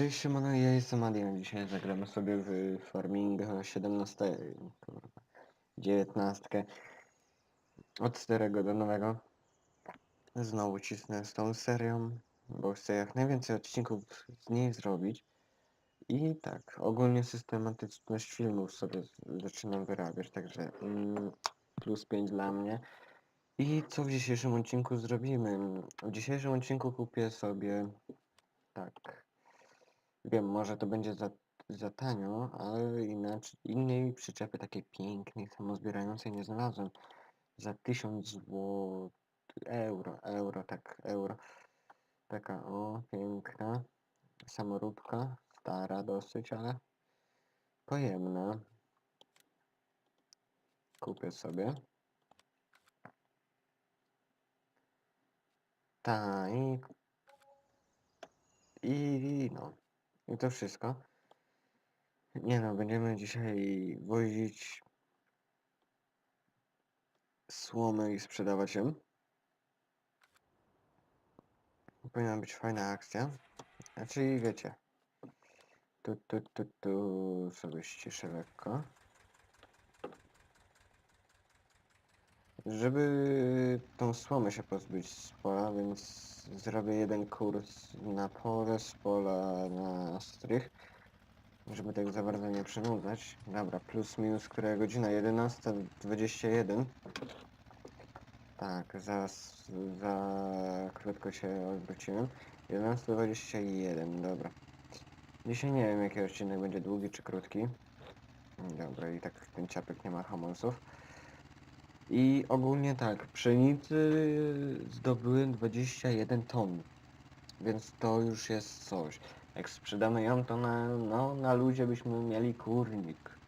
Cześć Szymon, ja jestem Adrian. Dzisiaj zagramy sobie w Farming 17, kurwa, 19 od starego do nowego. Znowu cisnę z tą serią, bo chcę jak najwięcej odcinków z niej zrobić. I tak, ogólnie systematyczność filmów sobie zaczynam wyrabiać, także mm, plus 5 dla mnie. I co w dzisiejszym odcinku zrobimy? W dzisiejszym odcinku kupię sobie tak. Wiem, może to będzie za, za tanio, ale inaczej, innej przyczepy takiej pięknej, samozbierającej nie znalazłem. Za 1000 zł, euro, euro, tak, euro. Taka, o, piękna, samoróbka, stara dosyć, ale pojemna. Kupię sobie. Ta i, i no, i to wszystko. Nie no, będziemy dzisiaj wozić słomy i sprzedawać ją. Powinna być fajna akcja. Znaczy wiecie. Tu, tu, tu, tu sobie ściszę lekko. Żeby tą słomę się pozbyć z pola, więc zrobię jeden kurs na pole, z pola na strych. Żeby tak za bardzo nie przynudzać. Dobra, plus minus, która godzina? 11.21. Tak, za, za krótko się odwróciłem. 11.21, dobra. Dzisiaj nie wiem jaki odcinek będzie długi czy krótki. Dobra, i tak ten ciapek nie ma hamulców. I ogólnie tak, pszenicy zdobyłem 21 ton. Więc to już jest coś. Jak sprzedamy ją, to na, no, na ludzie byśmy mieli kurnik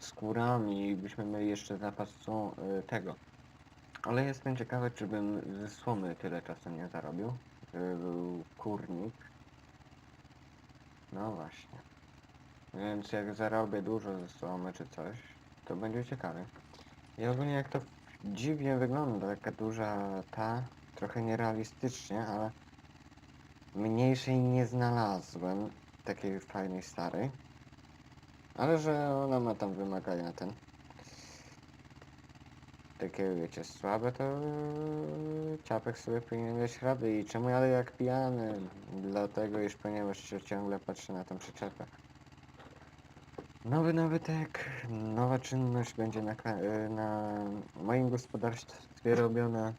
z kurami i byśmy mieli jeszcze zapas co, y, tego. Ale jestem ciekawy, czy bym ze słomy tyle czasu nie zarobił. Żeby był kurnik. No właśnie. Więc jak zarobię dużo ze słomy czy coś, to będzie ciekawe. I ogólnie jak to dziwnie wygląda, taka duża ta, trochę nierealistycznie, ale mniejszej nie znalazłem, takiej fajnej starej. Ale że ona ma tam wymagania ten. Takie wiecie, słabe to ciapek sobie powinien mieć rady i czemu jadę jak pijany? Dlatego iż ponieważ się ciągle patrzę na tą przyczepę. Nowy nabytek, nowa czynność będzie na, y, na moim gospodarstwie robiona.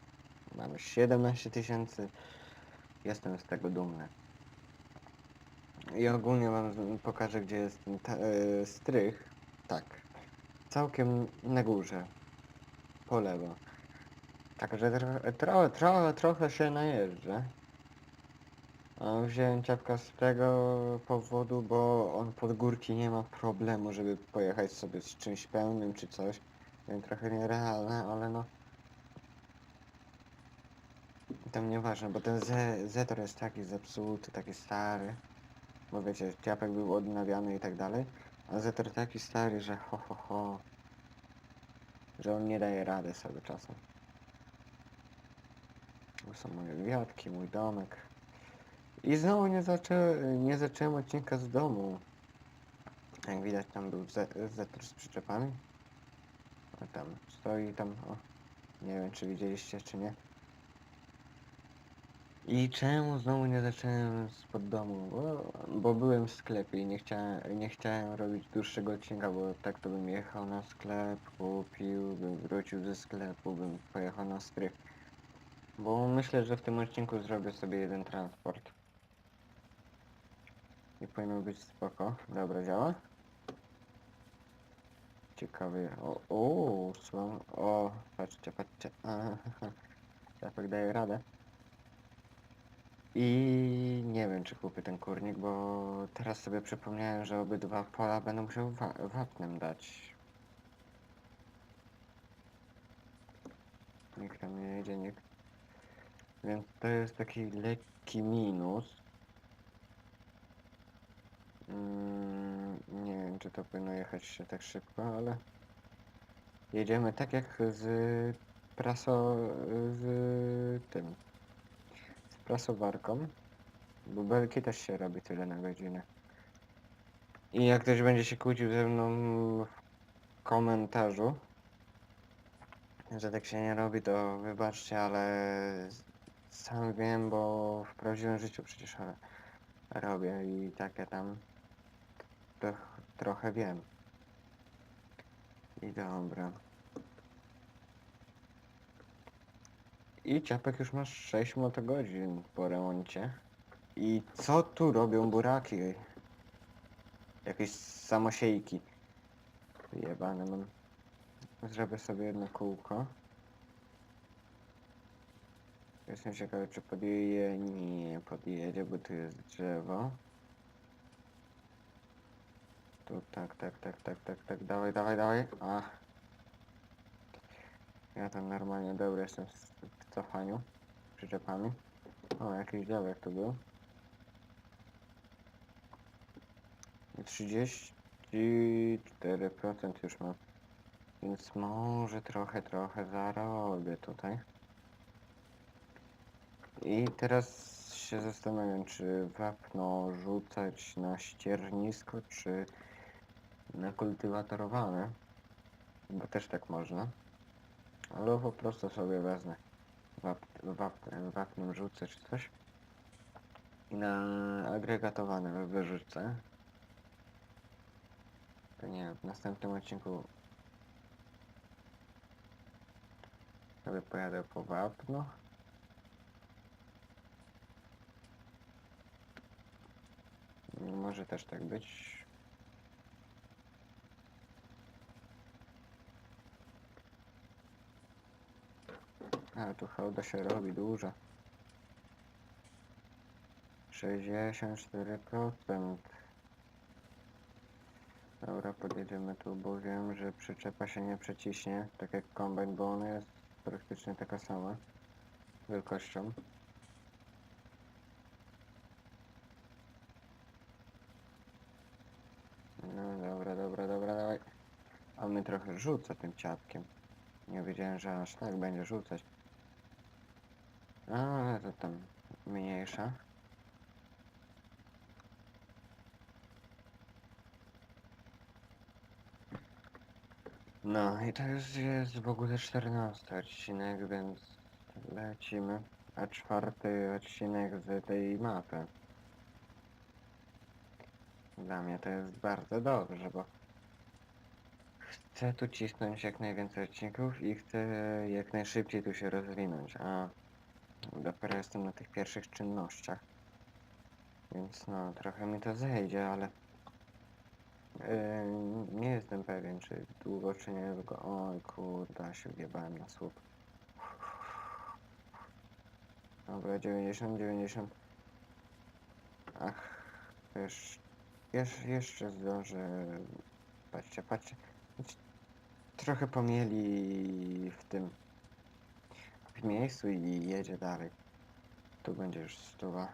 Mamy 17 tysięcy. Jestem z tego dumny. I ogólnie wam pokażę, gdzie jest ten ta, y, strych. Tak. Całkiem na górze. Po lewo. Także trochę, trochę, trochę, trochę się najeżdżę. A Wziąłem ciapka z tego powodu, bo on pod górki nie ma problemu, żeby pojechać sobie z czymś pełnym czy coś. Wiem, trochę nierealne, ale no. Tam nieważne, bo ten Zetor jest taki zepsuty, taki stary. Bo wiecie, ciapek był odnawiany i tak dalej. A Zetor taki stary, że ho ho ho. Że on nie daje rady sobie czasem. Tu są moje wiatki, mój domek. I znowu nie, zaczę, nie zacząłem odcinka z domu. Jak widać tam był Zetor z przyczepami. A tam stoi tam, o. Nie wiem czy widzieliście czy nie. I czemu znowu nie zacząłem spod domu? Bo, bo byłem w sklepie i nie chciałem, nie chciałem robić dłuższego odcinka, bo tak to bym jechał na sklep, kupił, bym wrócił ze sklepu, bym pojechał na strych. Bo myślę, że w tym odcinku zrobię sobie jeden transport. I powinno być spoko. Dobra, działa? Ciekawy. O, o, słucham. O, patrzcie, patrzcie. Ciapek daje radę. I nie wiem, czy kupię ten kurnik, bo teraz sobie przypomniałem, że obydwa pola będę musiał wa wapnem dać. Nikt tam nie jedzie, nikt. Więc to jest taki lekki minus. Mm, nie wiem, czy to powinno jechać się tak szybko, ale jedziemy tak jak z praso... z tym... z prasowarką. Bubelki też się robi tyle na godzinę. I jak ktoś będzie się kłócił ze mną w komentarzu, że tak się nie robi, to wybaczcie, ale sam wiem, bo w prawdziwym życiu przecież robię i takie tam troch, trochę wiem. I dobra. I ciapek już masz 6 motogodzin po remoncie. I co tu robią buraki? Jakieś samosiejki. Jebane mam. Zrobię sobie jedno kółko. Jestem ciekawy czy podjedzie. Nie podjedzie, bo tu jest drzewo. Tu tak, tak, tak, tak, tak, tak. Dawaj, dawaj, dawaj. A. Ja tam normalnie dobry jestem w cofaniu. Przyczepami. O, jakiś działek tu był. 34% już mam. Więc może trochę, trochę zarobię tutaj. I teraz się zastanawiam, czy wapno rzucać na ściernisko, czy na kultywatorowane. Bo też tak można. Ale po prostu sobie wezmę. Wap, wap, wapnem rzucę czy coś. I na agregatowane wyrzucę. To nie, w następnym odcinku sobie pojadę po wapno. Może też tak być. Ale tu hołda się robi duża. 64%. Dobra, podjedziemy tu, bo wiem, że przyczepa się nie przeciśnie, tak jak kombajn, bo ona jest praktycznie taka sama wielkością. No dobra, dobra, dobra, dawaj. A my trochę rzuca tym ciapkiem. Nie wiedziałem, że aż tak będzie rzucać. A, to tam mniejsza. No i to już jest w ogóle 14 odcinek, więc lecimy. A czwarty odcinek z tej mapy. Dla mnie to jest bardzo dobrze, bo chcę tu cisnąć jak najwięcej odcinków i chcę jak najszybciej tu się rozwinąć, a dopiero jestem na tych pierwszych czynnościach. Więc no, trochę mi to zejdzie, ale Yy, nie jestem pewien, czy długo, czy nie długo. Oj kurde, się wjebałem na słup. Dobra, 90, 90. Ach, też, jeszcze, jeszcze zdążę. Patrzcie, patrzcie. Trochę pomieli w tym w miejscu i jedzie dalej. Tu będzie już stuwa.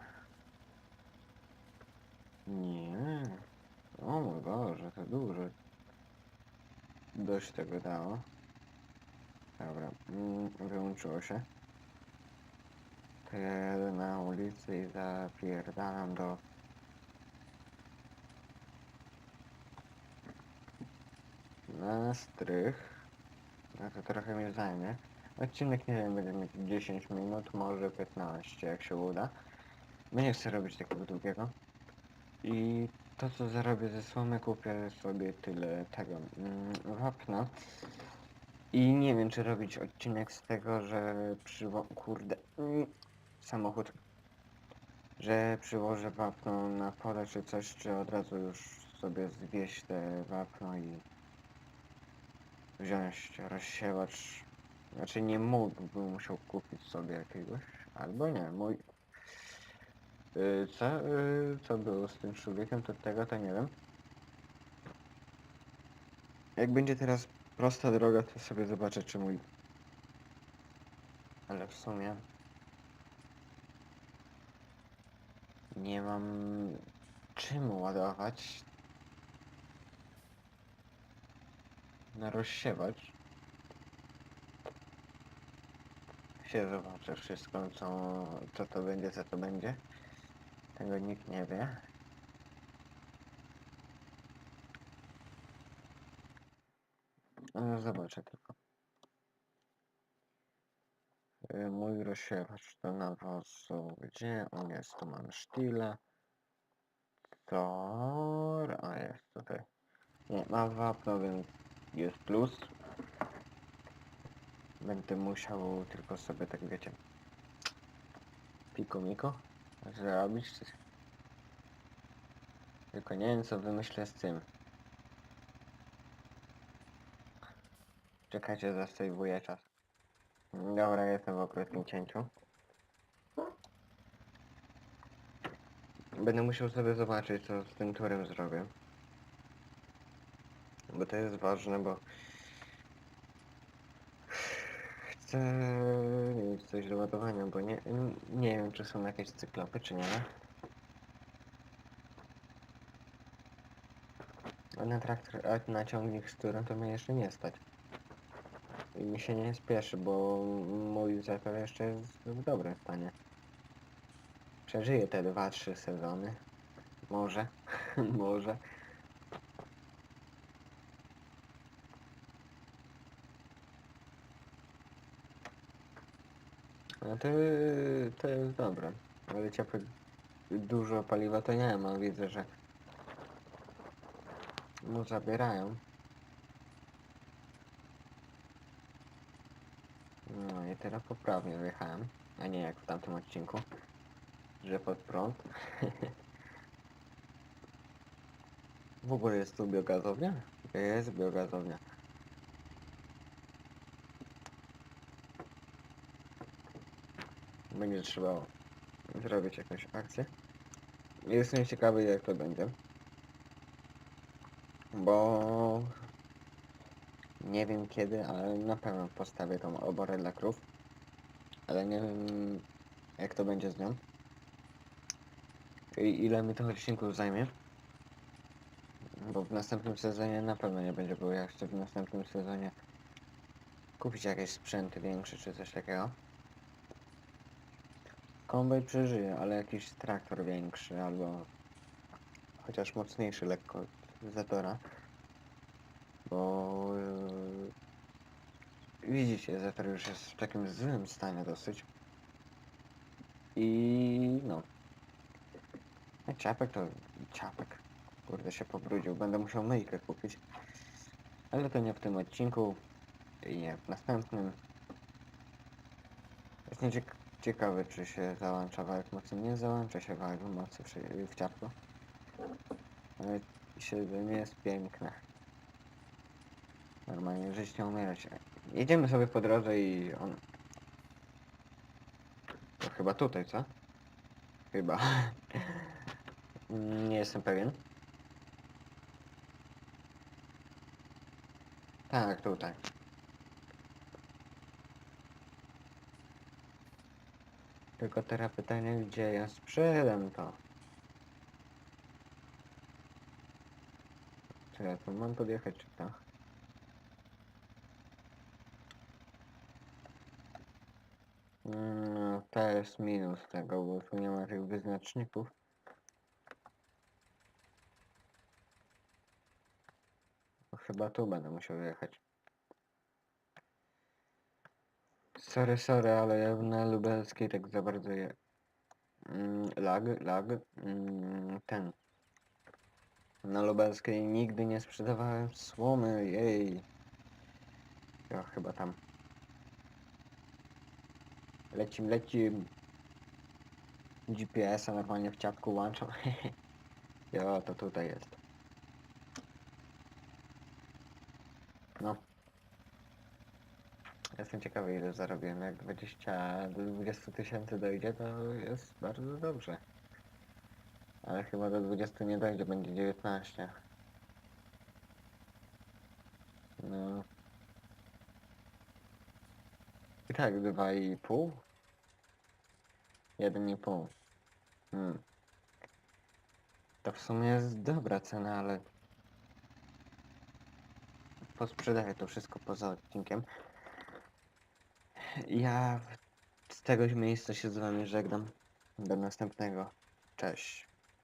Nie. O mój Boże, to dużo. Dość tego dało. Dobra, mm, wyłączyło się. Jadę na ulicy i zapierdalam do... Na strych. No to trochę mnie zajmie. Odcinek nie wiem, będzie mieć 10 minut, może 15 jak się uda. Bo nie chcę robić takiego długiego. I to co zarobię ze słomy kupię sobie tyle tego mm, wapna. I nie wiem czy robić odcinek z tego, że przywo... kurde... Mm, samochód. Że przyłożę wapno na pole czy coś, czy od razu już sobie zwieść te wapno i wziąć rozsiewacz. Znaczy nie mógłbym musiał kupić sobie jakiegoś, albo nie, mój Y, Co, y, co było z tym człowiekiem, to tego to nie wiem. Jak będzie teraz prosta droga, to sobie zobaczę, czy mój... Ale w sumie... Nie mam czym ładować. Na rozsiewacz. Się zobaczę wszystko, co, co to będzie, co to będzie. Tego nikt nie wie. No, zobaczę tylko. Y, Mój rozsiewacz do nawozu. Gdzie on jest? Tu mamy sztile. Tor. A jest tutaj. Nie, ma wapno, więc jest plus. Będę musiał tylko sobie tak wiecie. Piko miko zrobić. Tylko nie wiem co wymyślę z tym. Czekajcie, zasejwuję czas. Dobra, jestem w okresnym cięciu. Będę musiał sobie zobaczyć, co z tym turem zrobię. Bo to jest ważne, bo... Chcę mieć coś do ładowania, bo nie, nie wiem, czy są jakieś cyklopy, czy nie. A na traktor, a na ciągnik z turem to mnie jeszcze nie stać. I mi się nie spieszy, bo mój Zetor jeszcze jest w dobrym stanie. Przeżyję te 2-3 sezony. Może. Może. No to, to jest dobre. Ale ciepłe dużo paliwa to nie ma. Widzę, że mu zabierają. No i teraz poprawnie wjechałem, a nie jak w tamtym odcinku, że pod prąd. w ogóle jest tu biogazownia? Jest biogazownia. Będzie trzeba zrobić jakąś akcję. Jestem ciekawy jak to będzie. Bo nie wiem kiedy, ale na pewno postawię tą oborę dla krów. Ale nie wiem jak to będzie z nią. I ile mi to odcinków zajmie. Bo w następnym sezonie na pewno nie będzie było. Ja chcę w następnym sezonie kupić jakieś sprzęty większe czy coś takiego. Kombaj przeżyje, ale jakiś traktor większy albo chociaż mocniejszy lekko od Zetora. Bo yy, widzicie, Zetor już jest w takim złym stanie dosyć. I no. A Ciapek to ciapek. Kurde się pobrudził. Będę musiał myjkę kupić. Ale to nie w tym odcinku. I nie w następnym. Jestem ciek ciekawy, czy się załącza wałek mocy. Nie załącza się wałek mocy w ciapku. Ale siedzenie jest piękne. Normalnie żyć nie umierać. Jedziemy sobie po drodze i on... To chyba tutaj, co? Chyba. Nie jestem pewien. Tak, tutaj. Tylko teraz pytanie, gdzie ja sprzedam to? Czy ja tu mam podjechać, czy to? Mm, to jest minus tego, bo tu nie ma tych wyznaczników. Chyba tu będę musiał jechać. Sorry, sorry, ale ja na lubelskiej tak za bardzo je... Mm, lag, lag, mm, ten. Na lubelskiej nigdy nie sprzedawałem słomy, jej. Ja chyba tam. Lecim, lecim. GPS-a normalnie w ciapku łączą. jo, to tutaj jest. No. Jestem ciekawy ile zarobiłem. Jak 20 do 20 tysięcy dojdzie, to jest bardzo dobrze. Ale chyba do 20 nie dojdzie, będzie 19. No. I tak 2,5? 1,5. Hmm. To w sumie jest dobra cena, ale posprzedaję to wszystko poza odcinkiem. Ja z tegoś miejsca się z wami żegnam. Do następnego. Cześć.